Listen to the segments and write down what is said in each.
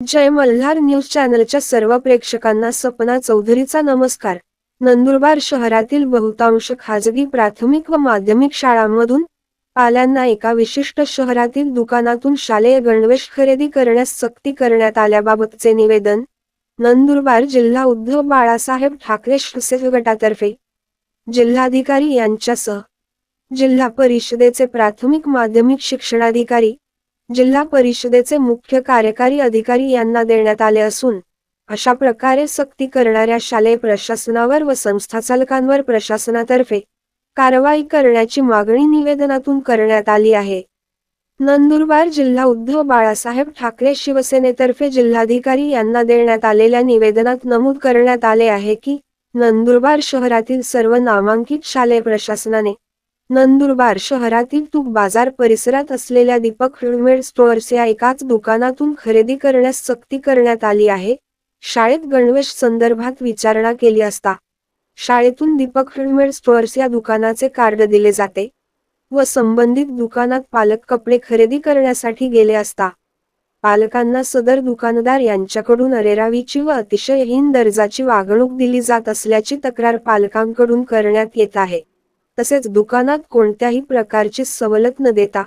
जय Malhar news चॅनलच्या सर्व प्रेक्षकांना सपना चौधरीचा नमस्कार. नंदुरबार शहरातील बहुतांश खाजगी प्राथमिक व माध्यमिक शाळांमधून पाल्यांना एका विशिष्ट शहरातील दुकानातून शालेय गणवेश खरेदी करण्यास सक्ती करण्यात आल्याबाबतचे निवेदन नंदुरबार जिल्हा उद्धव बाळासाहेब ठाकरे गटातर्फे जिल्हाधिकारी यांच्यासह जिल्हा परिषदेचे प्राथमिक माध्यमिक शिक्षणाधिकारी जिल्हा परिषदेचे मुख्य कार्यकारी अधिकारी यांना देण्यात आले असून अशा प्रकारे सक्ती करणाऱ्या शालेय प्रशासनावर व संस्था चालकांवर प्रशासनातर्फे कारवाई करण्याची मागणी निवेदनातून करण्यात आली आहे. नंदुरबार जिल्हा उद्धव बाळासाहेब ठाकरे शिवसेनेतर्फे जिल्हाधिकारी यांना देण्यात आलेल्या निवेदनात नमूद करण्यात आले आहे की नंदुरबार शहरातील सर्व नामांकित शालेय प्रशासनाने नंदुरबार शहरातील तूप बाजार परिसरात असलेल्या दीपक रेडीमेड स्टोअर्स या एकाच दुकानातून खरेदी करण्यास सक्ती करण्यात आली आहे. शाळेत गणवेश संदर्भात विचारणा केली असता शाळेतून दीपक रेडीमेड स्टोअर्स या दुकानाचे कार्ड दिले जाते व संबंधित दुकानात पालक कपडे खरेदी करण्यासाठी गेले असता पालकांना सदर दुकानदार यांच्याकडून अरेरावीची व अतिशयहीन दर्जाची वागणूक दिली जात असल्याची तक्रार पालकांकडून करण्यात येत आहे. तसेच दुकानात कोणत्याही प्रकारची सवलत न देता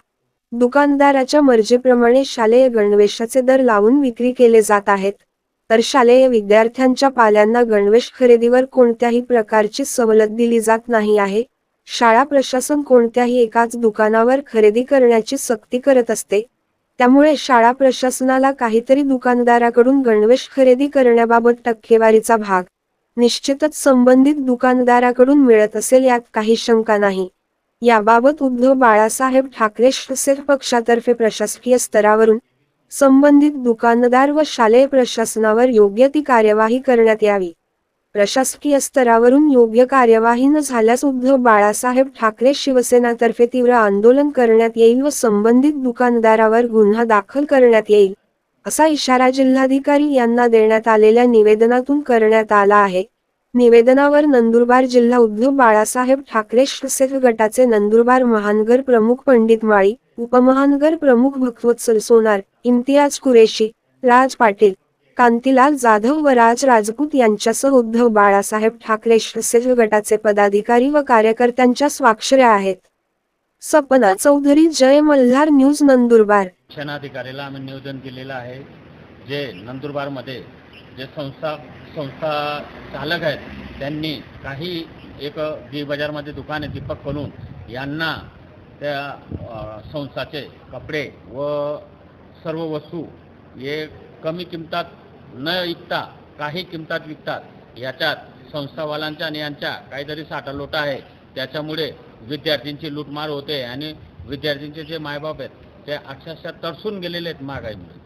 दुकानदाराच्या मर्जीप्रमाणे शालेय गणवेशाचे दर लावून विक्री केले जात आहेत. तर शालेय विद्यार्थ्यांच्या पाल्यांना गणवेश खरेदीवर कोणत्याही प्रकारची सवलत दिली जात नाही आहे. शाळा प्रशासन कोणत्याही एकाच दुकानावर खरेदी करण्याची सक्ती करत असते. त्यामुळे शाळा प्रशासनाला काहीतरी दुकानदाराकडून गणवेश खरेदी करण्याबाबत टक्केवारीचा भाग निश्चितच संबंधित दुकानदाराकडून मिळत असेल यात काही शंका नाही. याबाबत उद्धव बाळासाहेब ठाकरे शिवसेना पक्षातर्फे प्रशासकीय स्तरावरून संबंधित दुकानदार व शालेय प्रशासनावर योग्य ती कार्यवाही करण्यात यावी. प्रशासकीय स्तरावरून योग्य कार्यवाही न झाल्यास उद्धव बाळासाहेब ठाकरे शिवसेनातर्फे तीव्र आंदोलन करण्यात येईल व संबंधित दुकानदारावर गुन्हा दाखल करण्यात येईल. असा इशारा जिल्हाधिकारी यांना देण्यात आलेल्या निवेदनातून करण्यात आला आहे. निवेदनावर नंदुरबार जिल्हा उद्धव बाळासाहेब ठाकरे शिवसेना गटाचे नंदुरबार महानगर प्रमुख पंडित माळी उपमहानगर प्रमुख भक्तवत्सल सोनार इम्तियाज कुरेशी राज पाटील कांतीलाल जाधव व राज राजपूत यांच्यासह उद्धव बाळासाहेब ठाकरे शिवसेना गटाचे पदाधिकारी व कार्यकर्त्यांच्या स्वाक्षऱ्या आहेत. सपना चौधरी जय मल्हार न्यूज नंदुरबार. शिक्षणाधिकाऱ्याला आम्ही निवेदन केलेलं आहे. जे नंदुरबारमध्ये जे संस्था संस्था चालक आहेत त्यांनी काही एक बी बाजारमध्ये दुकान आहे दीपक कलून यांना त्या संस्थाचे कपडे व सर्व वस्तू हे कमी किमतात न विकता काही किमतात विकतात. याच्यात संस्थावाल्यांच्या आणि यांच्या काहीतरी साठालोटा आहे. त्याच्यामुळे विद्यार्थ्यांची लूटमार होते आणि विद्यार्थ्यांचे जे मायबाप आहेत ते अक्षरशः तरसून गेलेले आहेत महागाईमुळे.